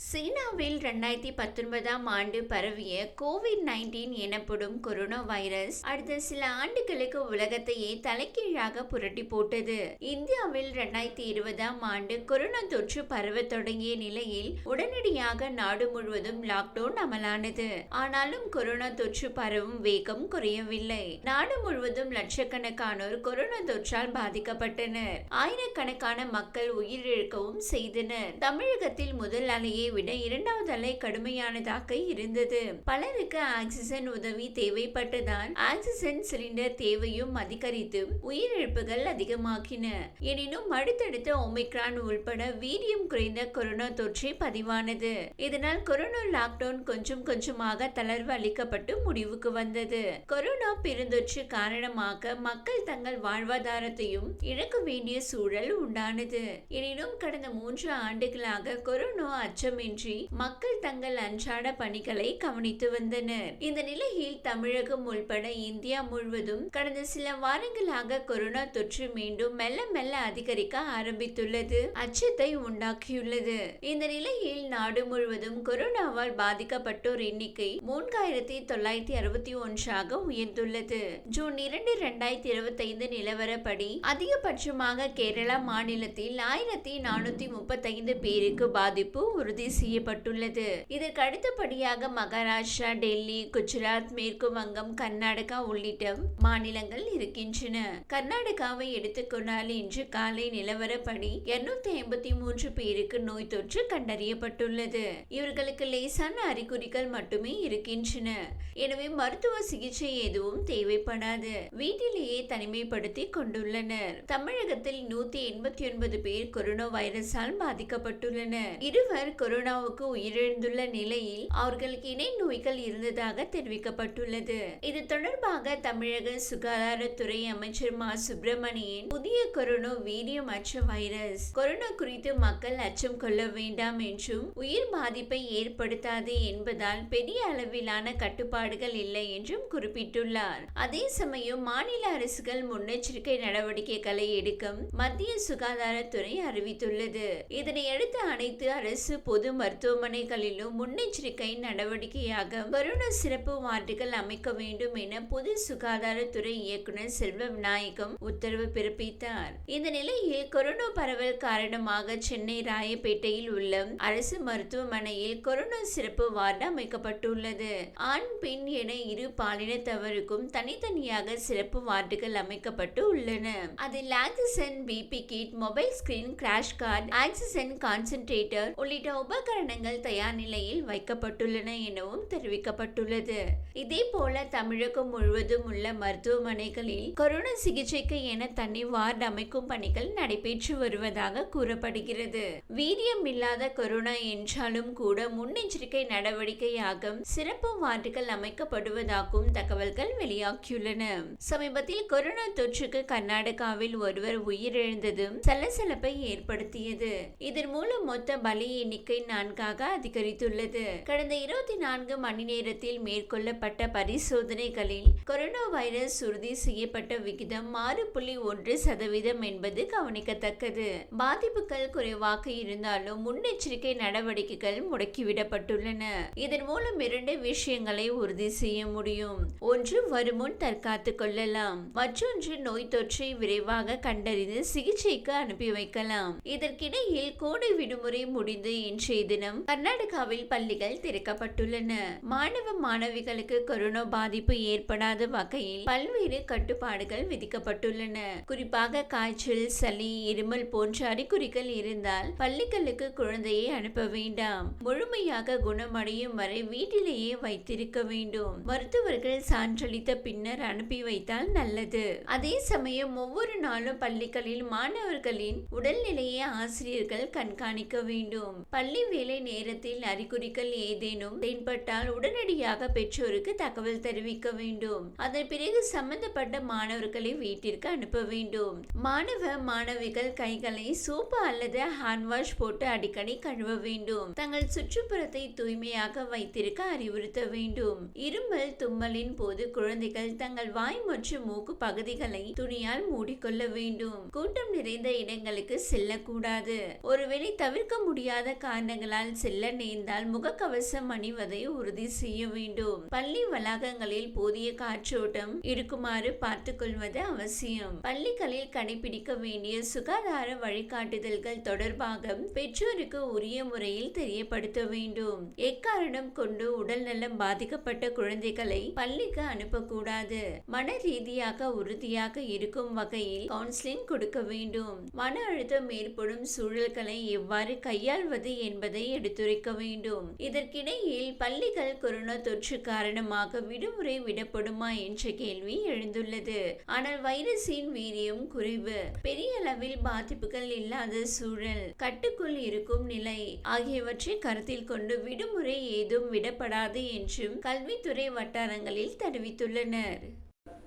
சீனாவில் ரெண்டாயிரத்தி பத்தொன்பதாம் ஆண்டு பரவிய கோவிட் நைன்டீன் எனப்படும் கொரோனா வைரஸ் அடுத்த சில ஆண்டுகளுக்கு உலகத்தையே தலைகீழாக புரட்டி போட்டது. இந்தியாவில் ரெண்டாயிரத்தி இருபதாம் ஆண்டு கொரோனா தொற்று பரவ தொடங்கிய நிலையில் உடனடியாக நாடு முழுவதும் லாக்டவுன் அமலானது. ஆனாலும் கொரோனா தொற்று பரவும் வேகம் குறையவில்லை. நாடு முழுவதும் லட்சக்கணக்கானோர் கொரோனா தொற்றால் பாதிக்கப்பட்டனர். ஆயிரக்கணக்கான மக்கள் உயிரிழக்கவும் செய்தனர். தமிழகத்தில் முதல் அலையை விட இரண்டாவது அலை கடுமையானதாக இருந்தது. பலருக்கு ஆக்சிஜன் உதவி தேவைப்பட்டதால் ஆக்சிஜன் சிலிண்டர் தேவையும் அதிகரித்து உயிரிழப்புகள் அதிகமாகின. எனினும் அடுத்தடுத்த ஒமிக்ரான் உள்பட வீரியம் குறைந்த கொரோனா தொற்று பதிவானது. இதனால் கொரோனா லாக்டவுன் கொஞ்சம் கொஞ்சமாக தளர்வு அளிக்கப்பட்டு முடிவுக்கு வந்தது. கொரோனா பெருந்தொற்று காரணமாக மக்கள் தங்கள் வாழ்வாதாரத்தையும் இழக்க வேண்டிய சூழல் உண்டானது. எனினும் கடந்த மூன்று ஆண்டுகளாக கொரோனா அச்சம் அச்சமின்றி மக்கள் தங்கள் அன்றாட பணிகளை கவனித்து வந்தனர். இந்த நிலையில் தமிழகம் உள்பட இந்தியா முழுவதும் கடந்த சில வாரங்களாக கொரோனா தொற்று மீண்டும் மெல்ல மெல்ல அதிகரிக்க ஆரம்பித்துள்ளது அச்சத்தை உண்டாக்கியுள்ளது. இந்த நிலையில் நாடு முழுவதும் கொரோனாவால் பாதிக்கப்பட்டோர் எண்ணிக்கை மூன்றாயிரத்தி தொள்ளாயிரத்தி அறுபத்தி ஒன்றாக உயர்ந்துள்ளது. ஜூன் இரண்டு இரண்டாயிரத்தி இருபத்தி ஐந்து நிலவரப்படி அதிகபட்சமாக கேரளா மாநிலத்தில் ஆயிரத்தி நானூத்தி முப்பத்தைந்து பேருக்கு பாதிப்பு உறுதி செய்யப்பட்டுள்ளது. இதற்கு அடுத்தபடியாக மகாராஷ்டிரா டெல்லி குஜராத் மேற்கு வங்கம் கர்நாடகா உள்ளிட்ட மாநிலங்கள் இருக்கின்றன. கர்நாடகாவை எடுத்துக்கொண்டால் இன்று காலை நிலவரப்படி இருநூத்தி ஐம்பத்தி மூன்று பேருக்கு நோய் தொற்று கண்டறியப்பட்டுள்ளது. இவர்களுக்கு லேசான அறிகுறிகள் மட்டுமே இருக்கின்றன. எனவே மருத்துவ சிகிச்சை எதுவும் தேவைப்படாது. வீட்டிலேயே தனிமைப்படுத்தி கொண்டுள்ளனர். தமிழகத்தில் நூத்தி எண்பத்தி ஒன்பது பேர் கொரோனா வைரஸால் பாதிக்கப்பட்டுள்ளனர். இருவர் கொரோனாவுக்கு உயிரிழந்துள்ள நிலையில் அவர்களுக்கு இணை நோய்கள் இருந்ததாக தெரிவிக்கப்பட்டுள்ளது. இது தொடர்பாக தமிழக சுகாதாரத்துறை அமைச்சர் மா. சுப்பிரமணியன் புதிய கொரோனா வீரியமற்ற வைரஸ் கொரோனா குறித்து மக்கள் அச்சம் கொள்ள வேண்டாம் என்றும் உயிர் பாதிப்பை ஏற்படுத்தாது என்பதால் பெரிய அளவிலான கட்டுப்பாடுகள் இல்லை என்றும் குறிப்பிட்டுள்ளார். அதே சமயம் மாநில அரசுகள் முன்னெச்சரிக்கை நடவடிக்கைகளை எடுக்கும் மத்திய சுகாதாரத்துறை அறிவித்துள்ளது. இதனையடுத்து அனைத்து அரசு பொது மருத்துவமனைகளிலும் முன்னெச்சரிக்கை நடவடிக்கையாக கொரோனா சிறப்பு வார்டுகள் அமைக்க வேண்டும் என பொது சுகாதாரத்துறை இயக்குனர் செல்வ விநாயகம் உத்தரவு பிறப்பித்தார். இந்த நிலையில் கொரோனா பரவல் காரணமாக சென்னை ராயப்பேட்டையில் உள்ள அரசு மருத்துவமனையில் கொரோனா சிறப்பு வார்டு அமைக்கப்பட்டுள்ளது. ஆண் பெண் என இரு பாலினத்தவருக்கும் தனித்தனியாக சிறப்பு வார்டுகள் அமைக்கப்பட்டு உள்ளன. அதில் oxygen BP kit mobile screen crash cart oxygen concentrator உள்ளிட்ட உபகரணங்கள் தயார் நிலையில் வைக்கப்பட்டுள்ளன எனவும் தெரிவிக்கப்பட்டுள்ளது. இதே போல தமிழகம் முழுவதும் உள்ள மருத்துவமனைகளில் கொரோனா சிகிச்சைக்கு என தனி வார்டு அமைக்கும் பணிகள் நடைபெற்று வருவதாக கூறப்படுகிறது. வீரியம் இல்லாத கொரோனா என்றாலும் கூட முன்னெச்சரிக்கை நடவடிக்கையாக சிறப்பு வார்டுகள் அமைக்கப்படுவதாகவும் தகவல்கள் வெளியாகியுள்ளன. சமீபத்தில் கொரோனா தொற்றுக்கு கர்நாடகாவில் ஒருவர் உயிரிழந்ததும் சலசலப்பை ஏற்படுத்தியது. இதன் மூலம் மொத்த பலி எண்ணிக்கை புள்ளி நான்காக அதிகரித்துள்ளது. கடந்த இருபத்தி நான்கு மணி நேரத்தில் மேற்கொள்ளப்பட்ட பரிசோதனைகளில் கொரோனா வைரஸ் உறுதி செய்யப்பட்ட விகிதம் ஆறு புள்ளி ஒன்று சதவீதம் என்பது கவனிக்கத்தக்கது. பாதிப்புகள் குறைவாக இருந்தாலும் முன்னெச்சரிக்கை நடவடிக்கைகள் முடக்கிவிடப்பட்டுள்ளன. இதன் மூலம் இரண்டு விஷயங்களை உறுதி செய்ய முடியும். ஒன்று வருமுன் தற்காத்து கொள்ளலாம். மற்றொன்று நோய் தொற்றை விரைவாக கண்டறிந்து சிகிச்சைக்கு அனுப்பி வைக்கலாம். இதற்கிடையில் கோடை விடுமுறை முடிந்து இன்று இன்றைய தினம் கர்நாடகாவில் பள்ளிகள் திறக்கப்பட்டுள்ளன. மாணவ மாணவிகளுக்கு கொரோனா பாதிப்பு ஏற்படாத வகையில் பல்வேறு கட்டுப்பாடுகள் விதிக்கப்பட்டுள்ளன. குறிப்பாக காய்ச்சல் சளி இருமல் போன்ற அறிகுறிகள் இருந்தால் பள்ளிகளுக்கு குழந்தையை அனுப்ப வேண்டாம். முழுமையாக குணமடையும் வரை வீட்டிலேயே வைத்திருக்க வேண்டும். மருத்துவர்கள் சான்றளித்த பின்னர் அனுப்பி வைத்தால் நல்லது. அதே சமயம் ஒவ்வொரு நாளும் பள்ளிகளில் மாணவர்களின் உடல்நிலையை ஆசிரியர்கள் கண்காணிக்க வேண்டும். பள்ளி வேலை நேரத்தில் அறிகுறிகள் ஏதேனும் தென்பட்டால் உடனடியாக பெற்றோருக்கு தகவல் தெரிவிக்க வேண்டும். அதன் பிறகு சம்பந்தப்பட்ட மாணவர்களை வீட்டிற்கு அனுப்ப வேண்டும். மாணவ மாணவிகள் கைகளை சோப்பு அல்லது ஹேண்ட் வாஷ் போட்டு அடிக்கடி கழுவ வேண்டும். தங்கள் சுற்றுப்புறத்தை தூய்மையாக வைத்திருக்க அறிவுறுத்த வேண்டும். இருமல் தும்மலின் போது குழந்தைகள் தங்கள் வாய் மற்றும் மூக்கு பகுதிகளை துணியால் மூடிக்கொள்ள வேண்டும். கூட்டம் நிறைந்த இடங்களுக்கு செல்லக்கூடாது. ஒருவேளை தவிர்க்க முடியாத காரணம் வாகனங்களால் செல்ல நேர்ந்தால் முகக்கவசம் அணிவதை உறுதி செய்ய வேண்டும். பள்ளி வளாகங்களில் போதிய காற்றோட்டம் இருக்குமாறு பார்த்துக்கொள்வது அவசியம். பள்ளிகளில் கடைபிடிக்க வேண்டிய சுகாதார வழிகாட்டுதல்கள் தொடர்பாக பெற்றோருக்கு உரிய முறையில் தெரியப்படுத்த வேண்டும். எக்காரணம் கொண்டு உடல் நலம் பாதிக்கப்பட்ட குழந்தைகளை பள்ளிக்கு அனுப்பக்கூடாது. மன ரீதியாக உறுதியாக இருக்கும் வகையில் கவுன்சிலிங் கொடுக்க வேண்டும். மன அழுத்தம் ஏற்படும் சூழல்களை எவ்வாறு கையாள்வது என்பதை எடுத்துரைக்க வேண்டும். இதற்கிடையில் பள்ளிகள் கொரோனா தொற்று காரணமாக விடுமுறை விடப்படுமா என்ற கேள்வி எழுந்துள்ளது. ஆனால் வைரஸின் வீரியம் குறைவு. பெரிய அளவில் பாதிப்புகள் இல்லாத சூழல். கட்டுக்குள் இருக்கும் நிலை. ஆகியவற்றை கருத்தில் கொண்டு விடுமுறை ஏதும் விடப்படாது என்றும் கல்வித்துறை வட்டாரங்களில் தெரிவித்துள்ளனர்.